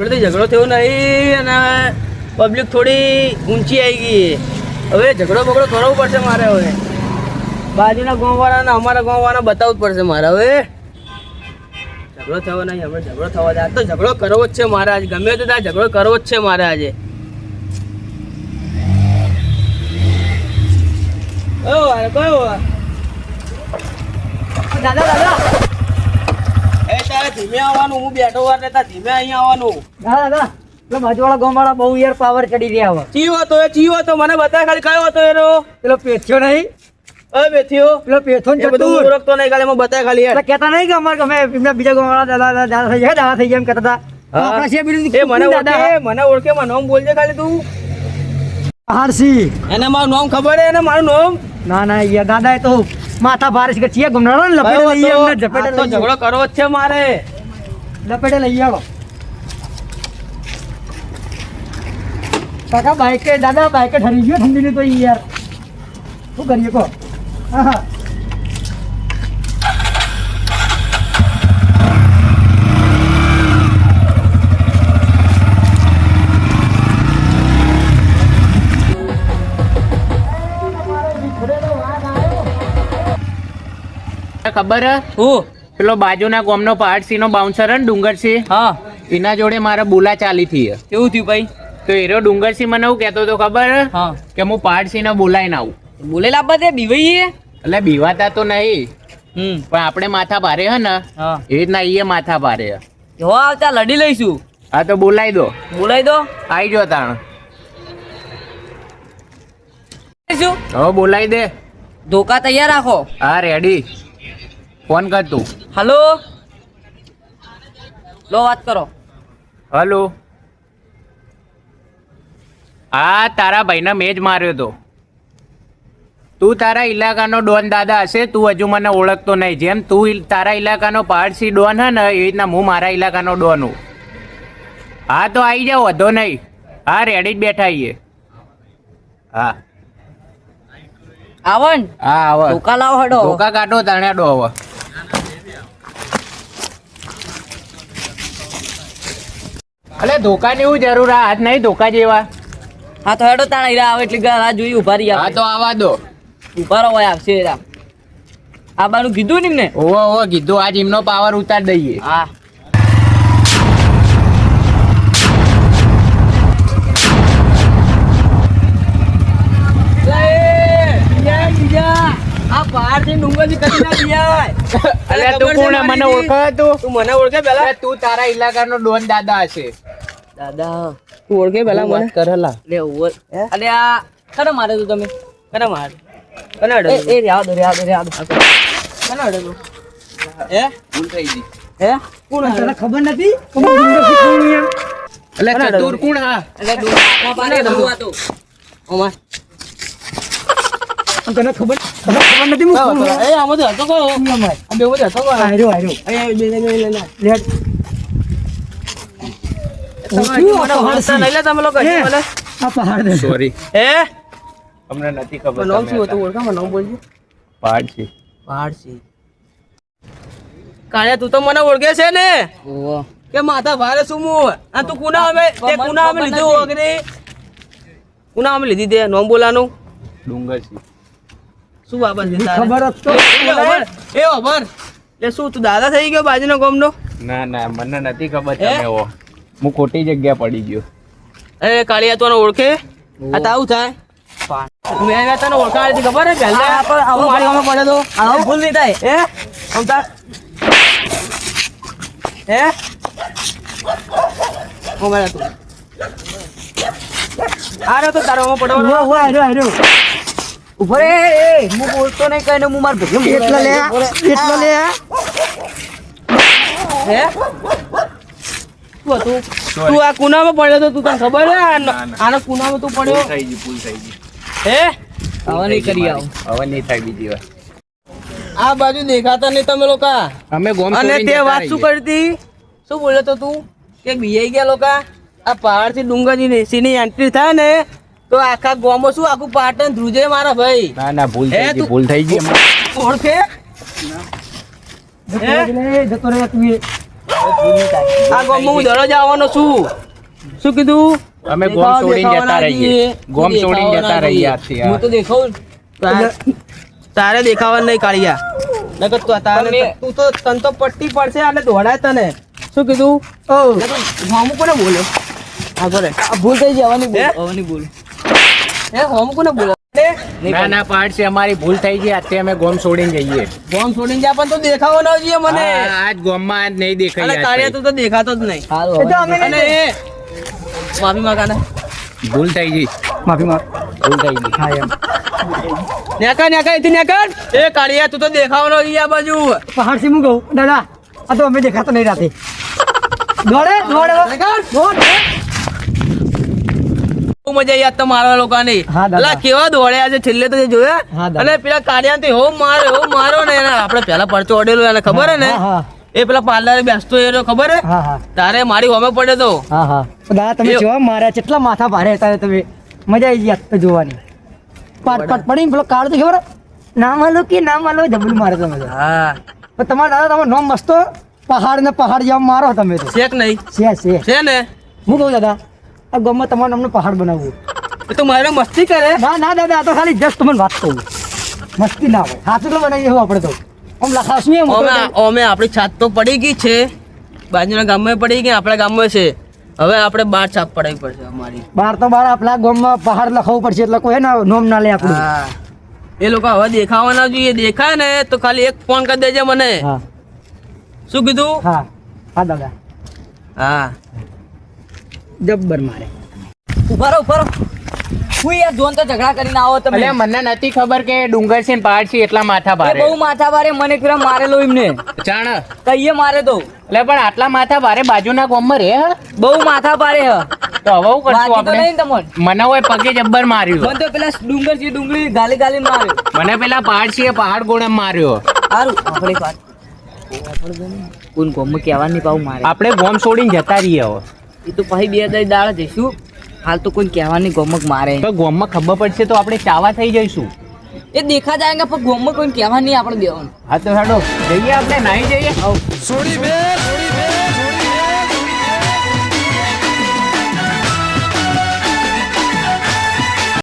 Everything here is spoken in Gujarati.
ઝઘડો થયો નહીં અને પબ્લિક થોડી ઊંચી આવી ગઈ હવે ઝઘડો બગડો કરવો પડશે મારે હવે. બાજુના ગામવાળાને અમારા ગામવાળાને બતાવવું પડશે મારે હવે. ઝઘડો થયો નહીં, હવે ઝઘડો થવા જાય તો ઝઘડો કરવો જ છે મારે આજે. ગમે તે ત્યાં ઝઘડો કરવો જ છે મારે આજે. કયો દાદા દાદા. ધીમે આવવાનું હું બેઠો વાર રહેતા ધીમે અહીંયા આવવાનું. ના ના પેલો બાજુવાળા ગોમાળા બહુ યાર પાવર ચડી રહ્યા હવે. ચીવો હતો એ ચીવો હતો? મને બતા ખાલી કયો હતો એનો? પેલો પેથ્યો નહીં. હવે બેઠ્યો પેલો પેથો એ બધું ઓળખતો નહીં ખાલી એમાં બતા ખાલી યાર. એટલે કહેતા નહીં કે અમારે ગમે એમના બીજા ગામવાળા દાદા દાદા થઈ દાદા એમ કહેતા હતા. આપણા છે પેલું એ મને ઓળખે મને ઓળખે મને નામ બોલજે ખાલી તું. હારસી એને મારું નામ ખબર હે એને મારું નામ? ના ના યાર દાદા એ તો માથા ભારે છે ચિયા છીએ ને લપેટે લઈ ઝપેટે આ તો ઝઘડો કરવો છે મારે. લપેટે લઈ આવો. કાકા બાઈકે દાદા બાઈકે ઠરી ગયો ઠંડીની તો યાર. શું કરીએ કો હા હા. ખબર હે? હું. પેલો બાજુના ગામનો પહાડસિંહનો બાઉન્સર હે ને ડુંગરસિંહ હા. એના જોડે મારા બોલા ચાલી થી કેવું થયું ભાઈ? તો એરો ડુંગરસિંહ મને એવું કહેતો તો ખબર હે? હા. કે હું પહાડસિંહને બોલાઈને આવું. બોલેલા બધે બીવાઈએ? એટલે બીવાતા તો નહીં. હમ. પણ આપણે માથા ભારે હે ને હા. એ રીતના એ માથા ભારે હે. જો આવતા લડી લઈશું. હા તો બોલાઈ દો. બોલાઈ દો. આવી જો તાણ. શું હવે બોલાઈ દે. ધોકા તૈયાર રાખો. હા રેડી ફોન કર તું. હલો? લો વાત કરો. હલો? હા તારા ભાઈને મેં જ માર્યો તો. તું તારા ઇલાકાનો ડોન દાદા હશે તું હજુ મને ઓળખતો નહીં. જેમ તું તારા ઇલાકાનો પહાડસી ડોન હે ને એ રીતના હું મારા ઇલાકાનો ડોન હું. હા તો આવી જાઓ વધો નહીં. હા રેડી જ બેઠા આવીએ હા. આવન. હા આવો. ધોકા લાવો હડો. ધોકા કાઢો તાણ્યાડો હવે અલે ધોકાની એવું જરૂર આ હાથ નહીં ધોકા જેવા. હા તો હેડો તાણા હીરા આવે એટલે રાહ જોઈ ઊભા રહી હા તો આવા દો. ઊભા રહો આવશે હીરા. આ બાનું કીધું ને એમને? ઓહો ઓહો કીધું. આજ એમનો પાવર ઉતાર દઈએ. હા. ના મને ઓળખે તું? મને ઓળખે પેલા? તું તારા ઇલાકાનો ડોન દાદા હશે. દાદા તું ઓળખે પેલા મને? કરેલા. લે ઓવર અલે આ કને મારે તું તમે? કને મારે? કને અડે એ રહ્યા દો રહ્યા દો રહ્યા કને અડે તું. હે? ભૂલ થઈ ગઈ. હે? કોણ તને ખબર નથી? કે હું કોણ એમ? અલે ચતુર? કોણ હા એટલે ડુંગર આખા પાડે ડુંગર હતો ઓમાં. તને ખબર તને ખબર નથી હું એ આમાં તો હતો કો? આ બે બધો હતો કો હાર્યો, હાર્યો. એ બે બે લે લે લેટ. તમે ઓછું મને આ ઓળખતા નહીં લે તમે લોકો હે? હજી મને આ પહાડ દે. સોરી હે અમને નથી ખબર નામ શું હતું ઓળખા મને બોલજો પહાડ છે પહાડસી કાળિયા તું તો મને ઓળખે છે ને કે માથા ભારે શું હું આ તું કુના અમે તે કુના અમે લીધું વગરે કુના અમે લીધી તે નોમ બોલાનું ડુંગર છે શું બાબત છે તારે? ખબર હોત તો એ ખબર એ શું તું દાદા થઈ ગયો બાજુનો ગામનો ના ના મને નથી ખબર તમે હો હું ખોટી જગ્યા પડી ગયો. એ કાળિયા તું ઓળખે? આ તો આવું થાય? મેં તને ઓળખાણ હતી ખબર હે પહેલા હા, પણ આવો મારી ગામે પડે તો. આવો ભૂલ નહીં થાય. હે? આમ તાર. હે? ઓ મેરા તું. આ રહ્યો તો તારો આમાં પડવાનો. ઊભો, ઊભો, હાર્યો, હાર્યો. ઊભો રે, એ, હું બોલતો નહીં કઈ હું માર ભાઈ એટલા લે એટલા લે હે? શું હતું? તું આ કુનામાં પડ્યો તો તું તને ખબર હે. આનો કુનામાં તું પડ્યો? થઈ ગઈ ભૂલ થઈ ગઈ. હે? હવે નહીં કરી આવું. હવે નહીં થાય બીજી વાર. આ બાજુ દેખાતા નહીં તમે લોકો. અમે ગોમ અને તે વાત શું કરતી? શું બોલ્યો તો તું? કે બીઆઈ ગયા લોકો? આ પહાડથી ડુંગરની સીની એન્ટ્રી થાય ને તો આખા ગોમો શું આખું પાટણ ધ્રુજે મારા ભાઈ? ના ના ભૂલ થઈ ગઈ તું- ભૂલ થઈ ગઈ ઓળખે? જતો રહે, જતો રહે તું. આ ગામમાં હું દરરોજ આવવાનો છું. શું કીધું? અમે ગોમ છોડીને જતા રહીએ. ગોમ છોડીને જતા રહીએ આથી હું તો દેખાઉં તારે- દેખાવા નહીં કાઢ્યા નકર તો તારે તું તો તન તો પટ્ટી પડશે એટલે દોડાય તને. શું કીધું? ઓ. હોમું કોને બોલ્યો આ ભૂલ થઈ જવાની હે? ભૂલ એ હોમું કોને બોલ્યો ના ના પાડશે અમારી ભૂલ થઈ ગઈ આજે અમે ગોમ છોડીને જઈએ. ગોમ છોડીને જા પણ તો દેખાવો ન જોઈએ મને. આજ ગોમમાં આજ નહીં દેખાય અને તો દેખાતો જ નહીં. સારું એ તો અમે અને એ માફી માંગાને. ભૂલ થઈ ગઈ. માફી માંગ. ભૂલ થઈ ગઈ. હા એમ. નેકા નેકા એથી નેકા. એ કાળિયા તું તો દેખાવો ન જોઈએ આ બાજુ. પહાડથી હું કહું દાદા આ તો અમે દેખાતો નહીં રાતે. દોડે દોડે દોડ. બહુ મજા યાદ તો મારવા લોકોની. હા, દાદા. કેવા દોડ્યા છે છેલ્લે તો જોયા? અને પેલા કાળિયા હો મારો હો મારો ને એને આપણે પેલા પરચો ઓડેલો એને ખબર હે ને? હા, હા. એ પેલા પાર્લર બેસતો એ ખબર હે હા હા. તારે મારી હોમે પડે તો. હા હા. દાદા તમે જોવા માર્યા કેટલા માથા ભારે હતા તમે. મજા આવી ગઈ તો જોવાની. પાટ પાટ પડી પેલો કાળ તો ખબર ના માલો કે ના માલો ડબલ મારે તો. હા. પણ તમારા દાદા તમારો નોમ મસ્તો પહાડ ને પહાડ જેવા મારો તમે તો. શેક નહીં. છે છે છે ને હું કહું દાદા? આ ગામમાં તમારું નામનો પહાડ બનાવવું. એ તો મારે મસ્તી કરે. ના ના દાદા આ તો ખાલી જસ્ટ તમને વાત કહું. મસ્તી ના હોય. સાચું તો બનાવીએ આપણે તો. આમ લખાશું એમ અમે આપણી છાત તો પડી ગઈ છે. બાજુના ગામમાં પડી ગઈ આપણા ગામમાં છે. હવે આપણે બાર છાપ પડાવી પડશે અમારી. બાર તો બાર આપણા ગામમાં પહાડ લખાવવું પડશે એટલે કોઈ ના ને નોમ ના લે આપણું. એ લોકો હવે દેખાવા ના જોઈએ. દેખાય ને તો ખાલી એક ફોન કરી દેજે મને. શું કીધું? હા. હા દાદા. હા. જબ્બર મારે. ઉભારો ઉભારો ઊભા હું યાર જોન તો ઝઘડા કરીને આવો તમે. એટલે મને નથી ખબર કે ડુંગર છે ને પહાડ છે એટલા માથા ભારે. બહુ માથા ભારે મને પેલા મારેલો એમને. જાણ. કહીએ મારે તો. એટલે પણ આટલા માથા ભારે બાજુના ગામમાં રે બહુ માથા ભારે હ. તો હવે હું કરશું આપણે? નહીં તમને. મને હોય પગે જબ્બર માર્યું. મને તો પેલા ડુંગર છે ડુંગળી ગાલી ગાલી માર્યો. મને પેલા પહાડ છે પહાડ ગોળે માર્યો. સારું આપણે વાત. કોણ ગોમ કહેવા નહીં મારે. આપણે ગોમ છોડીને જતા રહીએ હવે. એ તો પછી બે દઈ દાડા જઈશું હાલ તો કોઈ કહેવાની ગોમક મારે. તો ગોમમાં ખબર પડશે તો આપણે ચાવા થઈ જઈશું. એ દેખા જાયગે પણ ગોમમાં કોઈ કહેવા નહીં આપણે દેવાનું હા તો હેડો જઈએ આપણે નાઈ જઈએ. સોરી બે છોડી બે